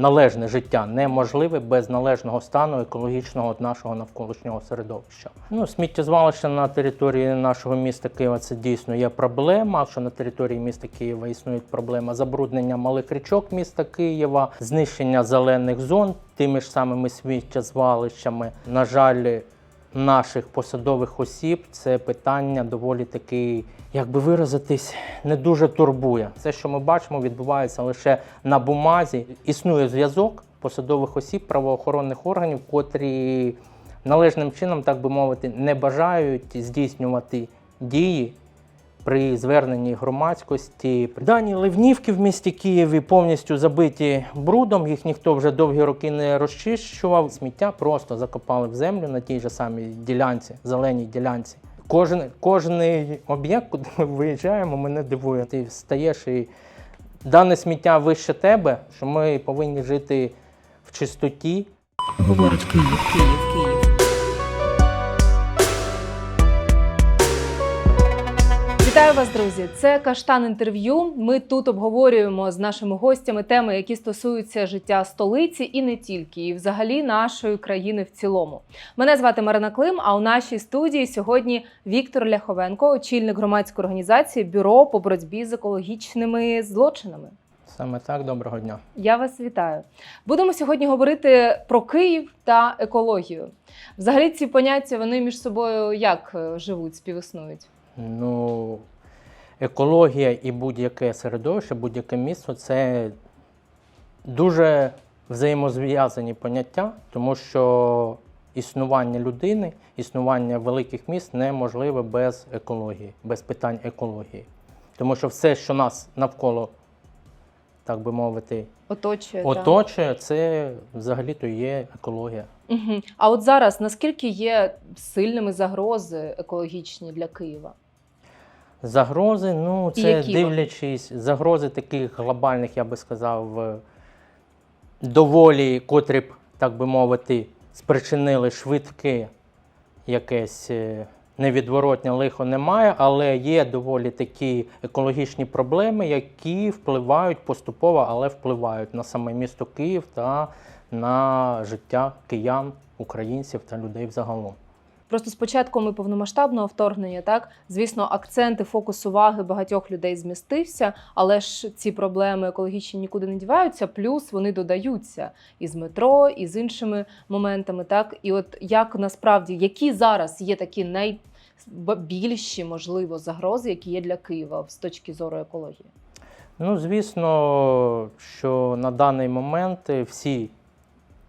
належне життя неможливе без належного стану екологічного нашого навколишнього середовища. Ну, сміттєзвалище на території нашого міста Києва це дійсно є проблема. Що на території міста Києва існує проблема забруднення малих річок міста Києва, знищення зелених зон тими ж самими сміттєзвалищами. На жаль, наших посадових осіб це питання доволі таки, як би виразитись, не дуже турбує. Все, що ми бачимо, відбувається лише на бумазі. Існує зв'язок посадових осіб правоохоронних органів, котрі належним чином, так би мовити, не бажають здійснювати дії. При зверненні громадськості дані ливнівки в місті Києві повністю забиті брудом. Їх ніхто вже довгі роки не розчищував. Сміття просто закопали в землю на тій же самій ділянці, зеленій ділянці. Кожен, кожний об'єкт, куди ми виїжджаємо, мене дивує. Ти встаєш і дане сміття вище тебе, що ми повинні жити в чистоті, Говорить Київ, Київ, Київ. Вітаю вас, друзі! Це каштан інтерв'ю. Ми тут обговорюємо з нашими гостями теми, які стосуються життя столиці і не тільки, і взагалі нашої країни в цілому. Мене звати Марина Клим. А у нашій студії сьогодні Віктор Ляховенко, очільник громадської організації Бюро по боротьбі з екологічними злочинами. саме так, доброго дня. Я вас вітаю. Будемо сьогодні говорити про Київ та екологію. Взагалі, ці поняття вони між собою як е, живуть, співіснують? Ну, екологія і будь-яке середовище, будь-яке місто це дуже взаємозв'язані поняття, тому що існування людини, існування великих міст неможливе без екології, без питань екології. Тому що все, що нас навколо, так би мовити, Оточує. оточує, це взагалі-то є екологія. Угу. А от зараз наскільки є сильними загрози екологічні для Києва? Загрози, ну це які вони? дивлячись, загрози таких глобальних, я би сказав, е, доволі, котрі б, так би мовити, спричинили швидке якесь е, невідворотне лихо немає, але є доволі такі екологічні проблеми, які впливають поступово, але впливають на саме місто Київ та на життя киян, українців та людей взагалом. Просто з початком і повномасштабного вторгнення, так звісно, акцент і фокус уваги багатьох людей змістився, але ж ці проблеми екологічні нікуди не діваються. Плюс вони додаються і з метро, і з іншими моментами. Так, і от як насправді які зараз є такі найбільші, можливо, загрози, які є для Києва з точки зору екології? Ну, звісно, що на даний момент всі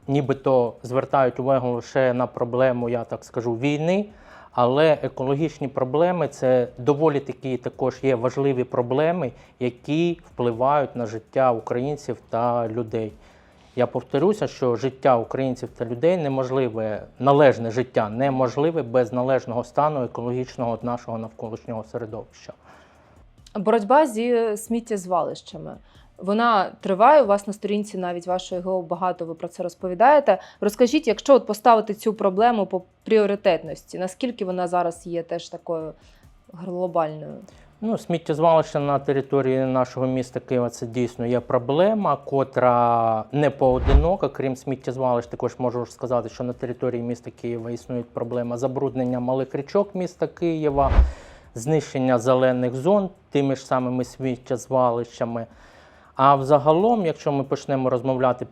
нібито звертають увагу лише на проблему, я так скажу, війни. Але екологічні проблеми це доволі такі також є важливі проблеми, які впливають на життя українців та людей. Я повторюся, що життя українців та людей неможливе, належне життя неможливе без належного стану екологічного нашого навколишнього середовища. Боротьба зі сміттєзвалищами. Вона триває. У вас на сторінці навіть вашої ГО багато ви про це розповідаєте. Розкажіть, якщо от поставити цю проблему по пріоритетності, наскільки вона зараз є теж такою глобальною? Ну, сміттєзвалище на території нашого міста Києва це дійсно є проблема, котра не поодинока. Крім сміттєзвалищ, також можу сказати, що на території міста Києва існує проблема забруднення малих річок міста Києва, знищення зелених зон тими ж самими сміттєзвалищами. А взагалом, якщо ми почнемо розмовляти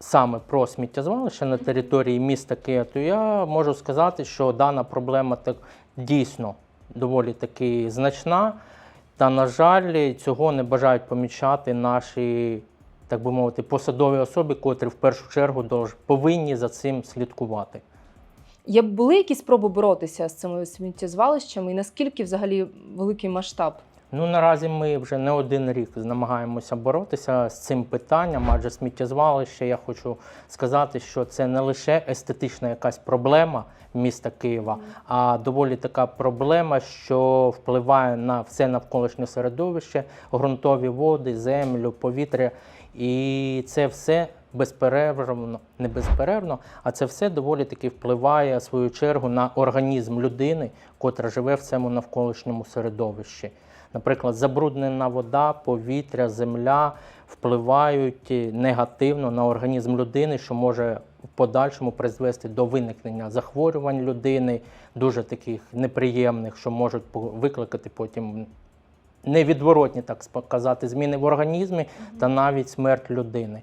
саме про сміттєзвалище на території міста Києва, то я можу сказати, що дана проблема так дійсно доволі таки значна. Та, на жаль, цього не бажають помічати наші, так би мовити, посадові особи, котрі в першу чергу повинні за цим слідкувати. Є були якісь спроби боротися з цими сміттєзвалищами, і наскільки взагалі великий масштаб? Ну, наразі ми вже не один рік намагаємося боротися з цим питанням, адже сміттєзвалище, я хочу сказати, що це не лише естетична якась проблема міста Києва, а доволі така проблема, що впливає на все навколишнє середовище, ґрунтові води, землю, повітря. І це все безперервно, не безперервно, а це все доволі таки впливає в свою чергу на організм людини, котра живе в цьому навколишньому середовищі. Наприклад, забруднена вода, повітря, земля впливають негативно на організм людини, що може в подальшому призвести до виникнення захворювань людини, дуже таких неприємних, що можуть викликати потім невідворотні, так сказати, зміни в організмі та навіть смерть людини.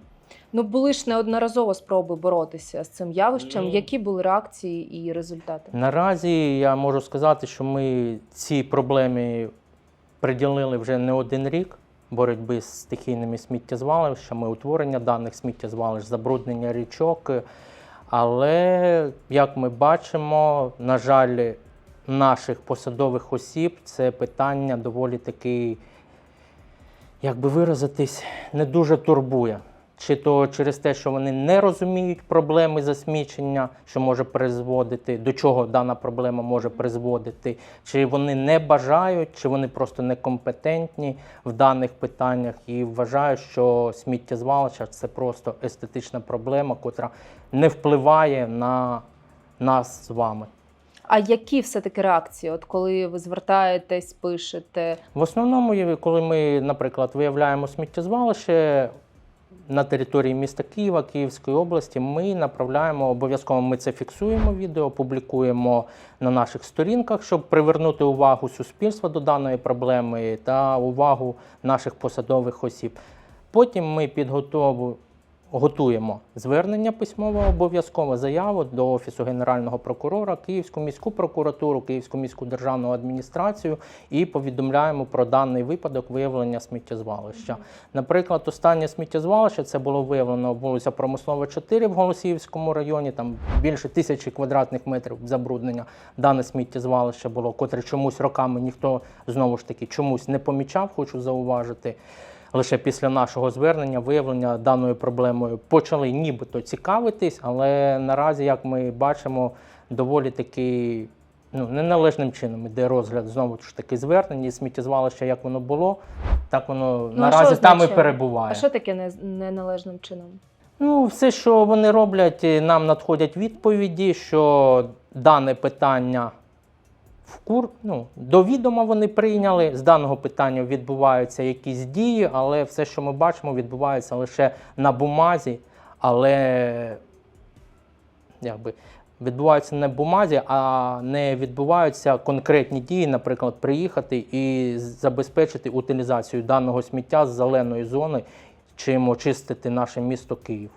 Ну були ж неодноразово спроби боротися з цим явищем. Ну. Які були реакції і результати? Наразі я можу сказати, що ми ці проблеми приділили вже не один рік боротьби з стихійними сміттєзвалищами, утворення даних сміттєзвалищ, забруднення річок. Але, як ми бачимо, на жаль, наших посадових осіб це питання доволі таки, як би виразитись, не дуже турбує. Чи то через те, що вони не розуміють проблеми засмічення, що може призводити, до чого дана проблема може призводити, чи вони не бажають, чи вони просто некомпетентні в даних питаннях і вважають, що сміттєзвалища це просто естетична проблема, котра не впливає на нас з вами. А які все-таки реакції? От коли ви звертаєтесь, пишете? В основному, коли ми, наприклад, виявляємо сміттєзвалище на території міста Києва, Київської області, ми направляємо обов'язково. Ми це фіксуємо відео, публікуємо на наших сторінках, щоб привернути увагу суспільства до даної проблеми та увагу наших посадових осіб. Потім ми підготову. Готуємо звернення письмове обов'язково заяву до Офісу Генерального прокурора, Київську міську прокуратуру, Київську міську державну адміністрацію і повідомляємо про даний випадок виявлення сміттєзвалища. Наприклад, останнє сміттєзвалище це було виявлено вулиця Промислова 4 в Голосіївському районі. Там більше тисячі квадратних метрів забруднення. Дане сміттєзвалище було, котре чомусь роками ніхто знову ж таки чомусь не помічав, хочу зауважити. Лише після нашого звернення, виявлення даною проблемою почали нібито цікавитись, але наразі, як ми бачимо, доволі таки ну, неналежним чином іде розгляд знову ж таки звернення і сміттєзвалища, як воно було, так воно Ну, наразі там і перебуває. А що таке не- неналежним чином? Ну, все, що вони роблять, нам надходять відповіді, що дане питання в кур, ну, до відома вони прийняли. З даного питання відбуваються якісь дії, але все, що ми бачимо, відбувається лише на бумазі, але якби. Відбуваються не в бумазі, а не відбуваються конкретні дії, наприклад, приїхати і забезпечити утилізацію даного сміття з зеленої зони, чим очистити наше місто Київ.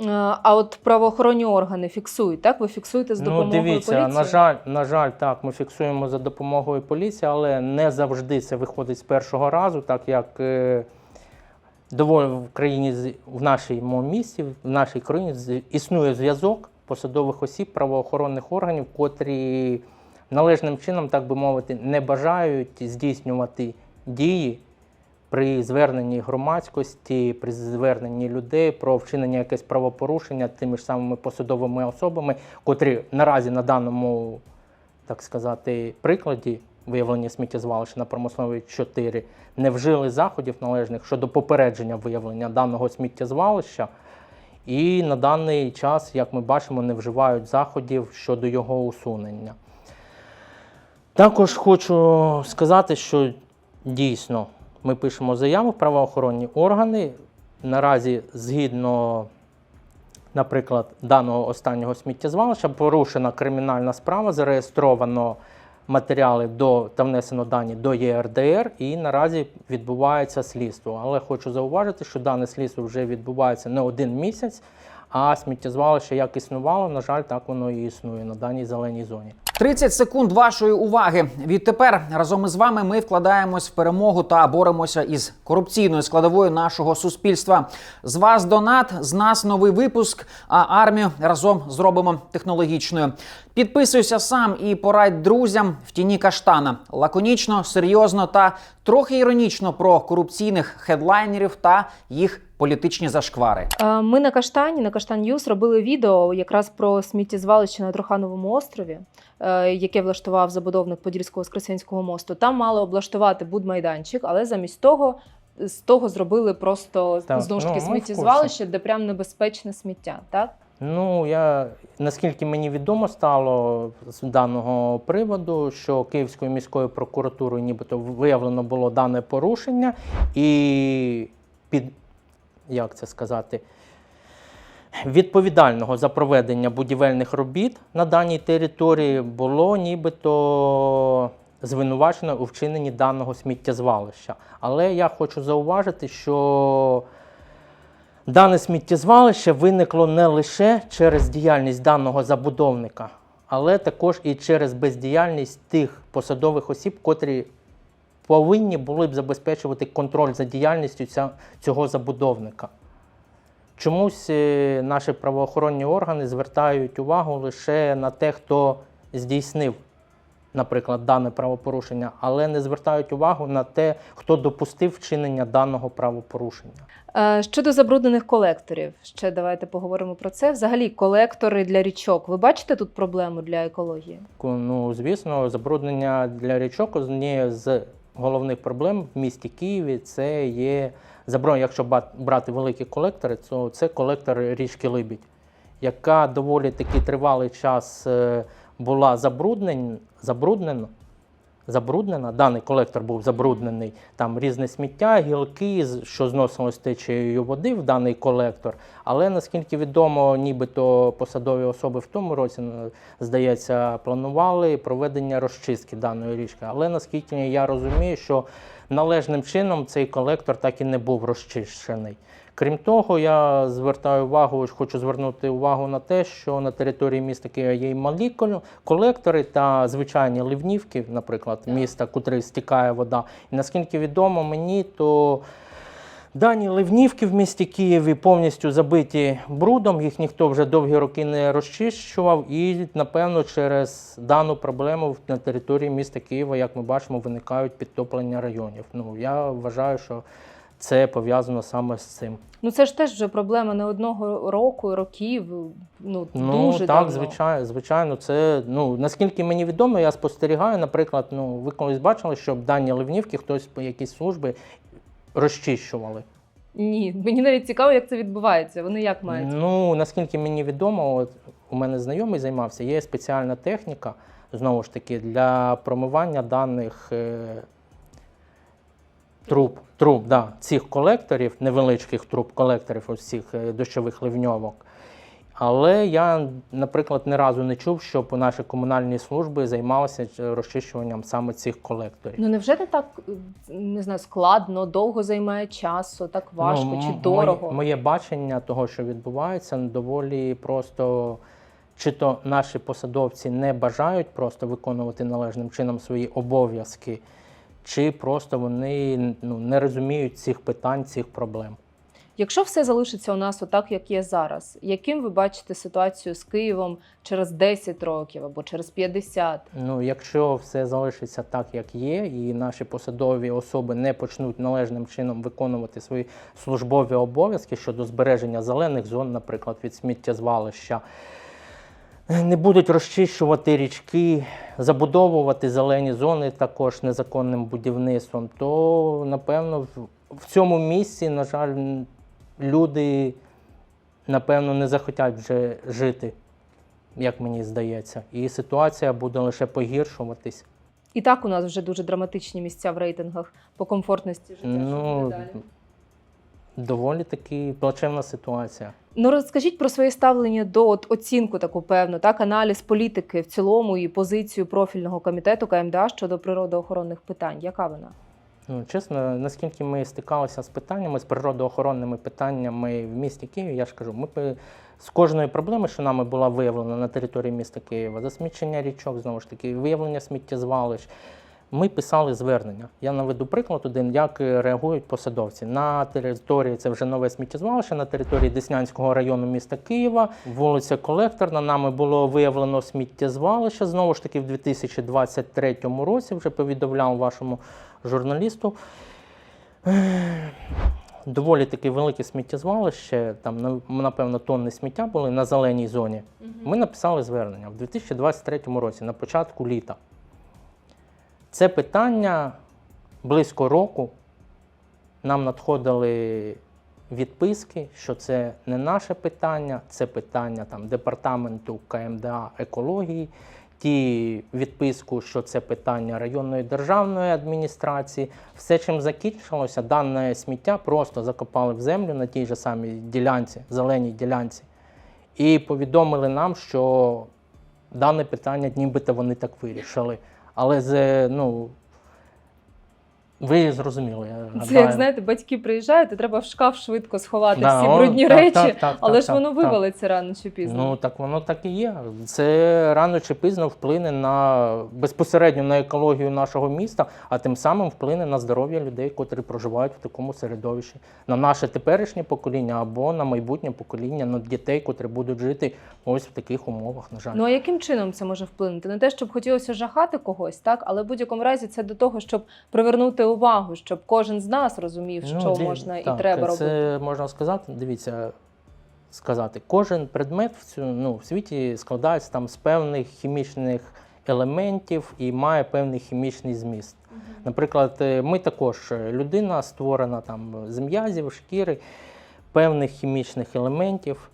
Е, А от правоохоронні органи фіксують, так? Ви фіксуєте з допомогою ну, дивіться, поліції? на жаль, на жаль, так, ми фіксуємо за допомогою поліції, але не завжди це виходить з першого разу, так як е, доволі в країні в нашому місті, в нашій країні існує зв'язок посадових осіб правоохоронних органів, котрі належним чином, так би мовити, не бажають здійснювати дії при зверненні громадськості, при зверненні людей про вчинення якесь правопорушення тими ж самими посадовими особами, котрі наразі на даному, так сказати, прикладі виявлення сміттєзвалища на промисловій 4 не вжили заходів належних щодо попередження виявлення даного сміттєзвалища. І на даний час, як ми бачимо, не вживають заходів щодо його усунення. Також хочу сказати, що дійсно ми пишемо заяву в правоохоронні органи. Наразі, згідно, наприклад, даного останнього сміттєзвалища, порушена кримінальна справа, зареєстровано матеріали до та внесено дані до ЄРДР, і наразі відбувається слідство. Але хочу зауважити, що дане слідство вже відбувається не один місяць, а сміттєзвалище як існувало, на жаль, так воно і існує на даній зеленій зоні. 30 секунд вашої уваги. Відтепер разом із вами ми вкладаємось в перемогу та боремося із корупційною складовою нашого суспільства. З вас донат, з нас новий випуск. А армію разом зробимо технологічною. Підписуйся сам і порадь друзям в тіні каштана. Лаконічно, серйозно та трохи іронічно про корупційних хедлайнерів та їх політичні зашквари. Е, Ми на Каштані, на Каштан Ньюс робили відео якраз про сміттєзвалище на Трухановому острові, е, яке влаштував забудовник Подільського Воскресенського мосту. Там мали облаштувати будмайданчик, але замість того. З того зробили просто Так, знову ж таки ну, сміттєзвалище, де прям небезпечне сміття, так? Ну, я наскільки мені відомо стало з даного приводу, що Київською міською прокуратурою нібито виявлено було дане порушення, і під як це сказати, відповідального за проведення будівельних робіт на даній території було нібито звинувачено у вчиненні даного сміттєзвалища. Але я хочу зауважити, що Дане сміттєзвалище виникло не лише через діяльність даного забудовника, але також і через бездіяльність тих посадових осіб, котрі повинні були б забезпечувати контроль за діяльністю цього забудовника. Чомусь е, наші правоохоронні органи звертають увагу лише на те, хто здійснив, наприклад, дане правопорушення, але не звертають увагу на те, хто допустив вчинення даного правопорушення. Е, Щодо забруднених колекторів, ще давайте поговоримо про це. Взагалі, колектори для річок. Ви бачите тут проблему для екології? Ну, звісно, забруднення для річок однією з головних проблем в місті Києві це є забруднення, якщо брати великі колектори, то це колектор річки Либідь, яка доволі таки тривалий час е, була забруднен, забруднена. Забруднена, даний колектор був забруднений, там різне сміття, гілки, що зносилось течією води в даний колектор. Але наскільки відомо, нібито посадові особи в тому році, здається, планували проведення розчистки даної річки. Але наскільки я розумію, що належним чином цей колектор так і не був розчищений. Крім того, я звертаю увагу, хочу звернути увагу на те, що на території міста Києва є і малі колектори та звичайні ливнівки, наприклад, міста, куди стікає вода. І наскільки відомо мені, то дані ливнівки в місті Києві повністю забиті брудом, їх ніхто вже довгі роки не розчищував. І, напевно, через дану проблему на території міста Києва, як ми бачимо, виникають підтоплення районів. Ну, я вважаю, що це пов'язано саме з цим. Ну це ж теж вже проблема не одного року, років. Ну, Ну дуже так, давно. звичайно, звичайно, це ну наскільки мені відомо, я спостерігаю. Наприклад, ну ви колись бачили, щоб дані ливнівки хтось по якісь служби розчищували. Ні, мені навіть цікаво, як це відбувається. Вони як мають? Ну наскільки мені відомо, от у мене знайомий займався, є спеціальна техніка знову ж таки для промивання даних. Е, Труб, труб, да, цих колекторів, невеличких труб колекторів, ось цих е, дощових ливньовок. Але я, наприклад, ні разу не чув, щоб наші комунальні служби займалися е, розчищуванням саме цих колекторів. Ну невже не так е, не знаю, складно, довго займає часу, так важко Ну, чи дорого? Моє, моє бачення того, що відбувається, доволі просто. Чи то наші посадовці не бажають просто виконувати належним чином свої обов'язки, чи просто вони ну, не розуміють цих питань, цих проблем. Якщо все залишиться у нас отак, як є зараз, яким ви бачите ситуацію з Києвом через 10 років або через 50? Ну, якщо все залишиться так, як є, і наші посадові особи не почнуть належним чином виконувати свої службові обов'язки щодо збереження зелених зон, наприклад, від сміттєзвалища, не будуть розчищувати річки, забудовувати зелені зони також незаконним будівництвом, то напевно в- цьому місці, на жаль, люди напевно не захотять вже жити, як мені здається. І ситуація буде лише погіршуватись. І так у нас вже дуже драматичні місця в рейтингах по комфортності життя. Що Ну, буде далі? Доволі таки плачевна ситуація. Ну розкажіть про своє ставлення до от, оцінку таку певну, так аналіз політики в цілому і позицію профільного комітету КМДА щодо природоохоронних питань. Яка вона? Ну, чесно, наскільки ми стикалися з питаннями, з природоохоронними питаннями в місті Києві, я ж кажу, ми з кожної проблеми, що нами була виявлена на території міста Києва, засмічення річок, знову ж таки, виявлення сміттєзвалищ, ми писали звернення. Я наведу приклад один, як реагують посадовці. На території це вже нове сміттєзвалище, на території Деснянського району міста Києва, вулиця Колекторна. Нами було виявлено сміттєзвалище. Знову ж таки, в 2023 році вже повідомляв вашому журналісту. Доволі таки велике сміттєзвалище, там напевно тонни сміття були на зеленій зоні. Ми написали звернення в 2023 році, на початку літа. Це питання близько року. Нам надходили відписки, що це не наше питання, це питання там департаменту КМДА екології. Ті відписку, що це питання районної державної адміністрації. Все, чим закінчилося, дане сміття просто закопали в землю на тій же самій ділянці, зеленій ділянці, і повідомили нам, що дане питання нібито вони так вирішили. Але з, ну, ви зрозуміли. Я Це як знаєте, батьки приїжджають, і треба в шкаф швидко сховати Да, всі о, брудні так, речі, так, так, але так, ж так, воно так. вивалиться рано чи пізно. Ну так воно так і є. Це рано чи пізно вплине на безпосередньо на екологію нашого міста, а тим самим вплине на здоров'я людей, котрі проживають в такому середовищі, на наше теперішнє покоління або на майбутнє покоління, на дітей, котрі будуть жити ось в таких умовах. На жаль. Ну а яким чином це може вплинути? Не те, щоб хотілося жахати когось, так, але в будь-якому разі це до того, щоб привернути увагу, щоб кожен з нас розумів, що Ну, можна так, і треба це робити. можна сказати. Дивіться, сказати, кожен предмет в цю ну, в світі складається там з певних хімічних елементів і має певний хімічний зміст. Наприклад, е, ми також е, людина створена там з м'язів, шкіри, певних хімічних елементів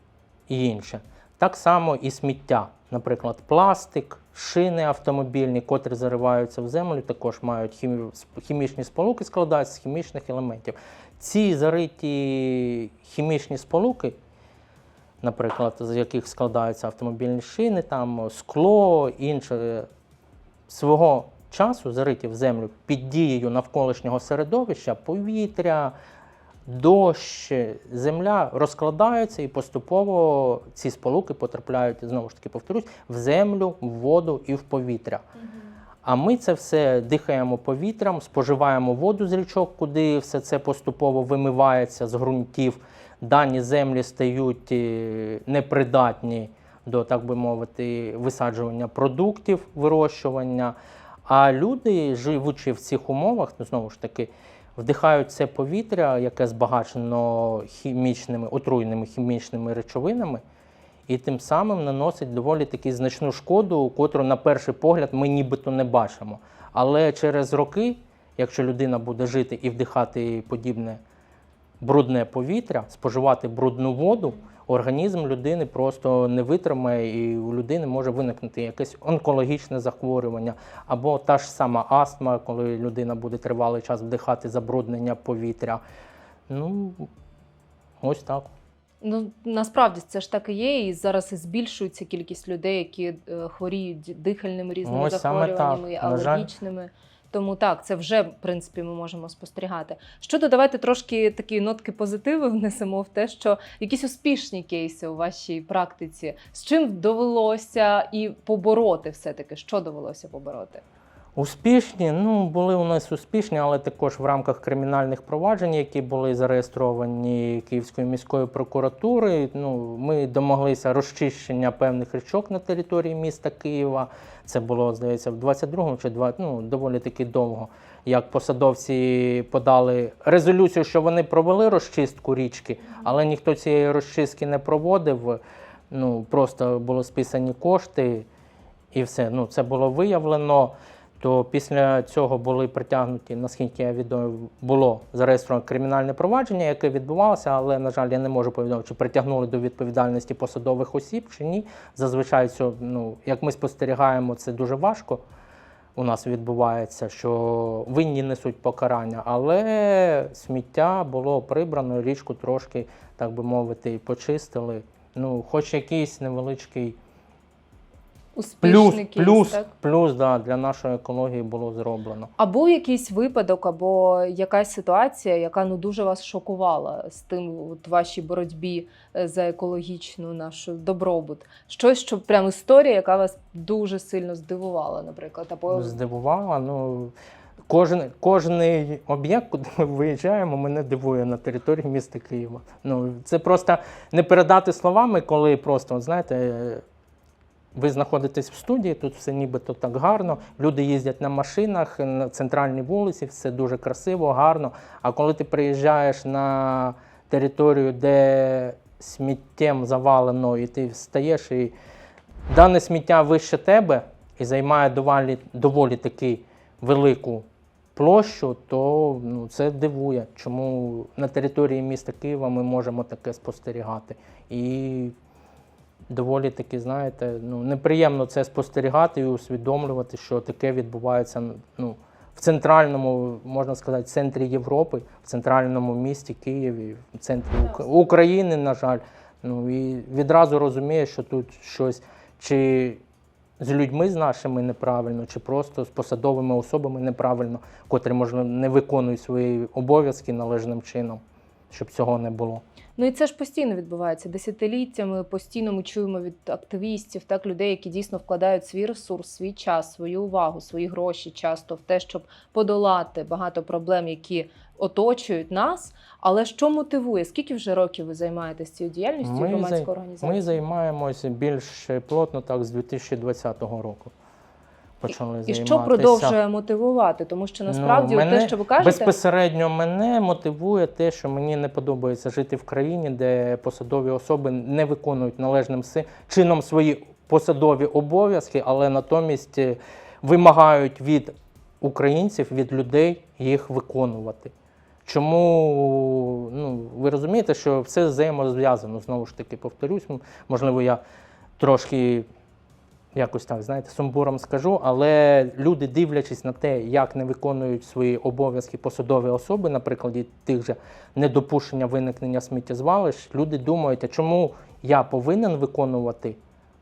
і інше. Так само і сміття. Наприклад, пластик, шини автомобільні, котрі зариваються в землю, також мають хімі- хімічні сполуки, складаються з хімічних елементів. Ці зариті хімічні сполуки, наприклад, з яких складаються автомобільні шини, там скло, інше, свого часу зариті в землю під дією навколишнього середовища, повітря, дощ, земля розкладаються і поступово ці сполуки потрапляють, знову ж таки повторюсь, в землю, в воду і в повітря. А ми це все дихаємо повітрям, споживаємо воду з річок, куди все це поступово вимивається з ґрунтів. Дані землі стають е, непридатні до, так би мовити, висаджування продуктів, вирощування. А люди, живучи в цих умовах, ну, знову ж таки, вдихають це повітря, яке збагачено хімічними, отруйними хімічними речовинами, і тим самим наносить доволі таки значну шкоду, котру на перший погляд ми нібито не бачимо. Але через роки, якщо людина буде жити і вдихати подібне брудне повітря, споживати брудну воду, організм людини просто не витримає, і у людини може виникнути якесь онкологічне захворювання, або та ж сама астма, коли людина буде тривалий час вдихати забруднення повітря. Ну, ось так. Ну насправді це ж так і є, і зараз і збільшується кількість людей, які е, хворіють дихальними різними Ось саме так. захворюваннями, жаль. алергічними. Тому так, це вже в принципі ми можемо спостерігати. Щодо давайте трошки такі нотки позитиву внесемо в те, що якісь успішні кейси у вашій практиці, з чим довелося і побороти все-таки, що довелося побороти? Успішні, ну були у нас успішні, але також в рамках кримінальних проваджень, які були зареєстровані Київською міською прокуратурою. Ну, ми домоглися розчищення певних річок на території міста Києва. Це було, здається, в 22-му чи 2, ну, доволі таки довго. Як посадовці подали резолюцію, що вони провели розчистку річки, але ніхто цієї розчистки не проводив. Ну, просто були списані кошти і все. Ну, це було виявлено. То після цього були притягнуті, наскільки я відомо, було зареєстровано кримінальне провадження, яке відбувалося, але, на жаль, я не можу повідомити, чи притягнули до відповідальності посадових осіб чи ні. Зазвичай, це, ну, як ми спостерігаємо, це дуже важко. У нас відбувається, що винні несуть покарання, але сміття було прибрано, річку трошки, так би мовити, почистили. Ну, хоч якийсь невеличкий Успішний плюс, кейс, плюс, так? плюс да, для нашої екології було зроблено. Або якийсь випадок, або якась ситуація, яка ну дуже вас шокувала з тим от вашій боротьбі е, за екологічну нашу добробут. Щось, що прям історія, яка вас дуже сильно здивувала, наприклад, або Здивувала. Ну, кожен, кожний об'єкт, куди ми виїжджаємо, мене дивує на території міста Києва. Ну, це просто не передати словами, коли просто, от знаєте, ви знаходитесь в студії, тут все нібито так гарно. Люди їздять на машинах на центральній вулиці, все дуже красиво, гарно. А коли ти приїжджаєш на територію, де сміттям завалено, і ти встаєш, і дане сміття вище тебе і займає доволі, доволі таки велику площу, то ну, це дивує, чому на території міста Києва ми можемо таке спостерігати. І доволі таки, знаєте, ну, неприємно це спостерігати і усвідомлювати, що таке відбувається ну, в центральному, можна сказати, центрі Європи, в центральному місті Києві, в центрі Ук- України, на жаль. Ну і відразу розуміє, що тут щось чи з людьми з нашими неправильно, чи просто з посадовими особами неправильно, котрі, можливо, не виконують свої обов'язки належним чином, щоб цього не було. Ну і це ж постійно відбувається десятиліттями. Постійно ми чуємо від активістів, так людей, які дійсно вкладають свій ресурс, свій час, свою увагу, свої гроші часто в те, щоб подолати багато проблем, які оточують нас. Але що мотивує? Скільки вже років ви займаєтесь цією діяльністю Ми громадської зай- організації? Ми займаємося більш плотно так з 2020 року. Почали І займатися. що продовжує мотивувати? Тому що насправді Ну, от те, що ви кажете, Безпосередньо мене мотивує те, що мені не подобається жити в країні, де посадові особи не виконують належним чином свої посадові обов'язки, але натомість е, вимагають від українців, від людей їх виконувати. Чому ну, ви розумієте, що все взаємозв'язано, знову ж таки, повторюсь, можливо, я трошки якось так, знаєте, сумбуром скажу, але люди, дивлячись на те, як не виконують свої обов'язки посадові особи, на прикладі тих же недопущення виникнення сміттєзвалищ, люди думають, а чому я повинен виконувати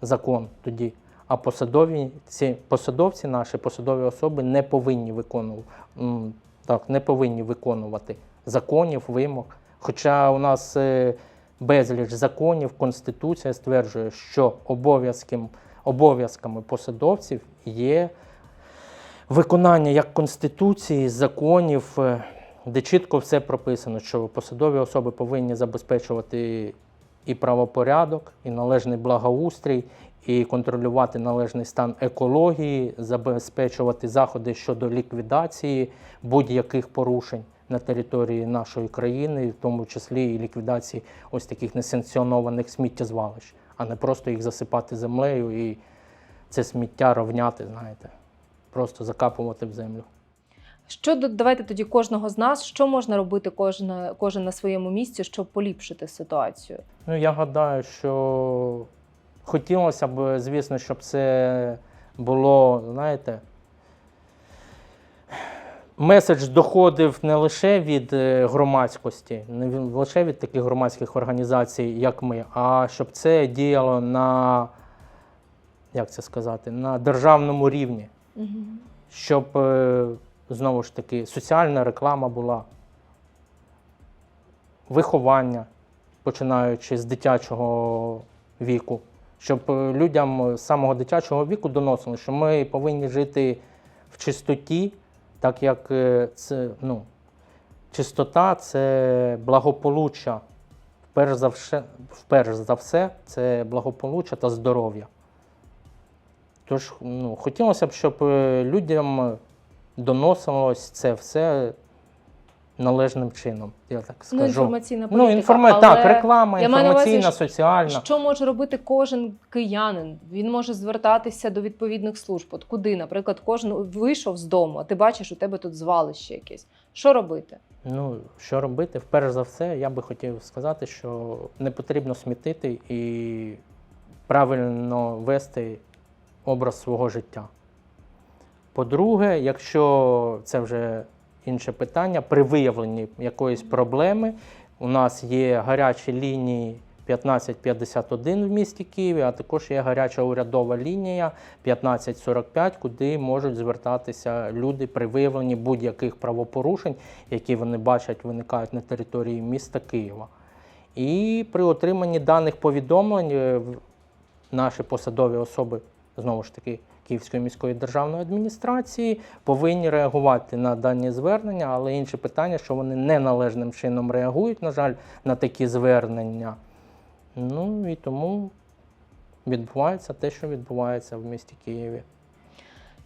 закон тоді, а посадові, ці посадовці наші, посадові особи не повинні виконувати, так, не повинні виконувати законів, вимог. Хоча у нас е, безліч законів, Конституція стверджує, що обов'язком обов'язками посадовців є виконання як Конституції, законів, е, де чітко все прописано, що посадові особи повинні забезпечувати і правопорядок, і належний благоустрій, і контролювати належний стан екології, забезпечувати заходи щодо ліквідації будь-яких порушень на території нашої країни, в тому числі і ліквідації ось таких несанкціонованих сміттєзвалищ, а не просто їх засипати землею і це сміття ровняти, знаєте, просто закапувати в землю. що давайте тоді кожного з нас, що можна робити кожен, кожен на своєму місці, щоб поліпшити ситуацію? Ну, я гадаю, що хотілося б, звісно, щоб це було, знаєте, меседж доходив не лише від е, громадськості, не лише від таких громадських організацій, як ми, а щоб це діяло на, як це сказати, на державному рівні. щоб е, знову ж таки соціальна реклама була, виховання, починаючи з дитячого віку, щоб е, людям з самого дитячого віку доносили, що ми повинні жити в чистоті, так як е, це, ну, чистота це благополуччя. вперш за все, вперш за все, це благополуччя та здоров'я. Тож ну, хотілося б, щоб е, людям доносилось це все належним чином, я так скажу. Ну, інформаційна політика. Ну, інформа... але так, реклама, я маю на увазі, інформаційна, соціальна. Що може робити кожен киянин? Він може звертатися до відповідних служб. От куди, наприклад, кожен вийшов з дому, а ти бачиш, у тебе тут звалище якесь. Що робити? Ну, що робити? Перш за все, я би хотів сказати, що не потрібно смітити і правильно вести образ свого життя. По-друге, якщо це вже інше питання, при виявленні якоїсь проблеми у нас є гарячі лінії 1551 в місті Києві, а також є гаряча урядова лінія 1545, куди можуть звертатися люди при виявленні будь-яких правопорушень, які вони бачать, виникають на території міста Києва. І при отриманні даних повідомлень е, наші посадові особи, знову ж таки, Київської міської державної адміністрації повинні реагувати на дані звернення, але інше питання, що вони неналежним чином реагують, на жаль, на такі звернення. Ну і тому відбувається те, що відбувається в місті Києві.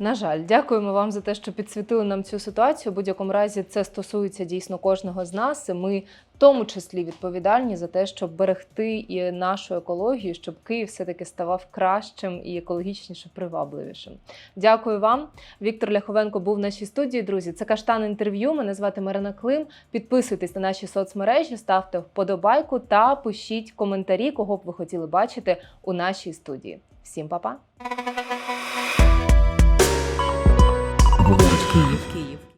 На жаль, дякуємо вам за те, що підсвітили нам цю ситуацію. У будь-якому разі це стосується дійсно кожного з нас. Ми в тому числі відповідальні за те, щоб берегти і нашу екологію, щоб Київ все-таки ставав кращим і екологічніше привабливішим. Дякую вам. Віктор Ляховенко був в нашій студії. Друзі, це каштан інтерв'ю. Мене звати Марина Клим. Підписуйтесь на наші соцмережі, ставте вподобайку та пишіть коментарі, кого б ви хотіли бачити у нашій студії. Всім па-па! Говорить Київ. Київ.